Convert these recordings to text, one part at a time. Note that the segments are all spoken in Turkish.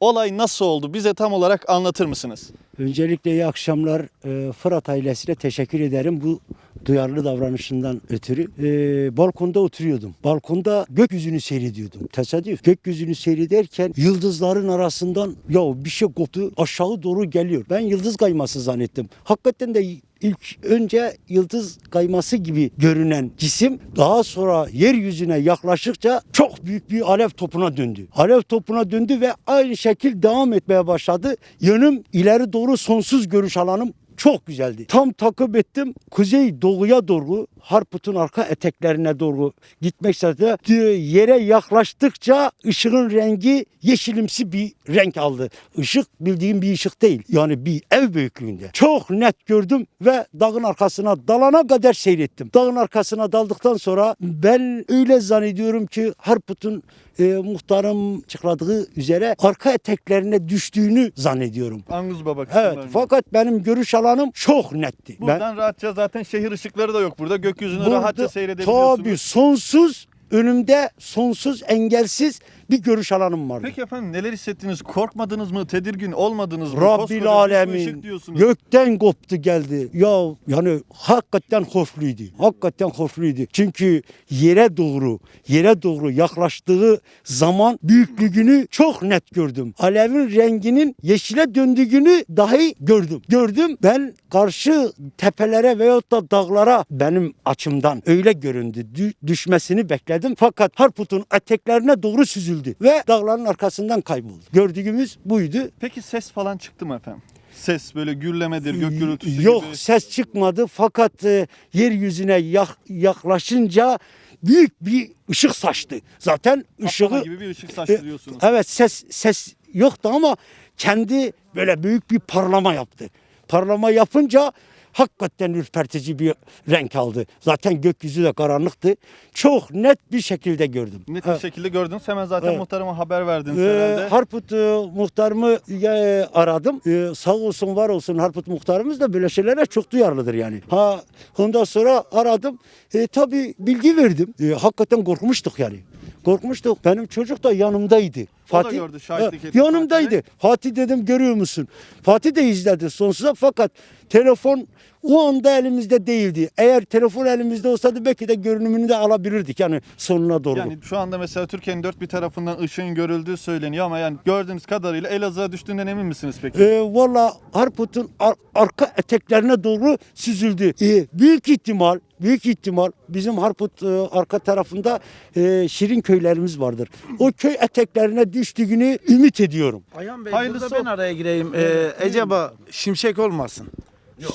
Olay nasıl oldu? Bize tam olarak anlatır mısınız? Öncelikle iyi akşamlar. Ee, Fırat ailesine teşekkür ederim bu duyarlı davranışından ötürü. Ee, balkonda oturuyordum. Balkonda gökyüzünü seyrediyordum. Tesadüf. Gökyüzünü seyrederken yıldızların arasından ya bir şey koptu aşağı doğru geliyor. Ben yıldız kayması zannettim. Hakikaten de ilk önce yıldız kayması gibi görünen cisim daha sonra yeryüzüne yaklaştıkça çok büyük bir alev topuna döndü. Alev topuna döndü ve aynı şekil devam etmeye başladı. Yönüm ileri doğru sonsuz görüş alanım çok güzeldi. Tam takip ettim. Kuzey doğuya doğru Harput'un arka eteklerine doğru gitmek istedi. Yere yaklaştıkça ışığın rengi yeşilimsi bir renk aldı. Işık bildiğim bir ışık değil. Yani bir ev büyüklüğünde. Çok net gördüm ve dağın arkasına dalana kadar seyrettim. Dağın arkasına daldıktan sonra ben öyle zannediyorum ki Harput'un e, muhtarım açıkladığı üzere arka eteklerine düştüğünü zannediyorum. Angus Baba Evet fakat benim görüş alanım çok netti. Ben Buradan rahatça zaten şehir ışıkları da yok burada. Gökyüzünü burada rahatça seyredebiliyorsunuz. tabii sonsuz önümde sonsuz engelsiz bir görüş alanım vardı. Peki efendim neler hissettiniz? Korkmadınız mı? Tedirgin olmadınız mı? Rabbil Koskoca alemin diyorsunuz. gökten koptu geldi. Ya yani hakikaten korkluydu. Hakikaten korkluydu. Çünkü yere doğru yere doğru yaklaştığı zaman büyüklüğünü çok net gördüm. Alevin renginin yeşile döndüğünü dahi gördüm. Gördüm ben karşı tepelere veyahut da dağlara benim açımdan öyle göründü. Dü- düşmesini bekledim. Fakat Harput'un eteklerine doğru süzüldü ve dağların arkasından kayboldu. Gördüğümüz buydu. Peki ses falan çıktı mı efendim? Ses böyle gürlemedir, gök gürültüsü Yok gibi. ses çıkmadı fakat e, yeryüzüne yak- yaklaşınca büyük bir ışık saçtı. Zaten ışığı Patlama gibi bir ışık saçtırıyorsunuz. evet ses ses yoktu ama kendi böyle büyük bir parlama yaptı. Parlama yapınca hakikaten ürpertici bir renk aldı. Zaten gökyüzü de karanlıktı. Çok net bir şekilde gördüm. Net bir şekilde gördünüz. Hemen zaten Evet. muhtarıma haber verdiniz Ee, herhalde. Harput e, muhtarımı e, aradım. E, sağ olsun var olsun Harput muhtarımız da böyle şeylere çok duyarlıdır yani. Ha ondan sonra aradım. E, tabii bilgi verdim. E, hakikaten korkmuştuk yani. Korkmuştuk. Benim çocuk da yanımdaydı. Da gördü, şahitlik etti Yanımdaydı. Fatih dedim görüyor musun? Fatih de izledi sonsuza fakat telefon o anda elimizde değildi. Eğer telefon elimizde olsaydı belki de görünümünü de alabilirdik yani sonuna doğru. Yani şu anda mesela Türkiye'nin dört bir tarafından ışığın görüldüğü söyleniyor ama yani gördüğünüz kadarıyla Elazığ'a düştüğünden emin misiniz peki? E, Valla Harput'un ar- arka eteklerine doğru süzüldü. E, büyük ihtimal büyük ihtimal bizim Harput e, arka tarafında e, şirin köylerimiz vardır. O köy eteklerine düştüğünü ümit ediyorum. Ayhan Bey Hayırlısı burada ben araya gireyim. Ee, acaba şimşek olmasın?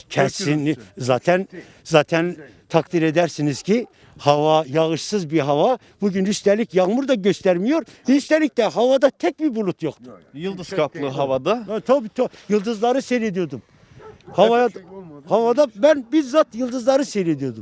Kesin zaten zaten takdir edersiniz ki hava yağışsız bir hava. Bugün üstelik yağmur da göstermiyor. Üstelik de havada tek bir bulut yok. Yıldız kaplı havada. Ha, tabii tabii yıldızları seyrediyordum. Havaya havada ben bizzat yıldızları seyrediyordum.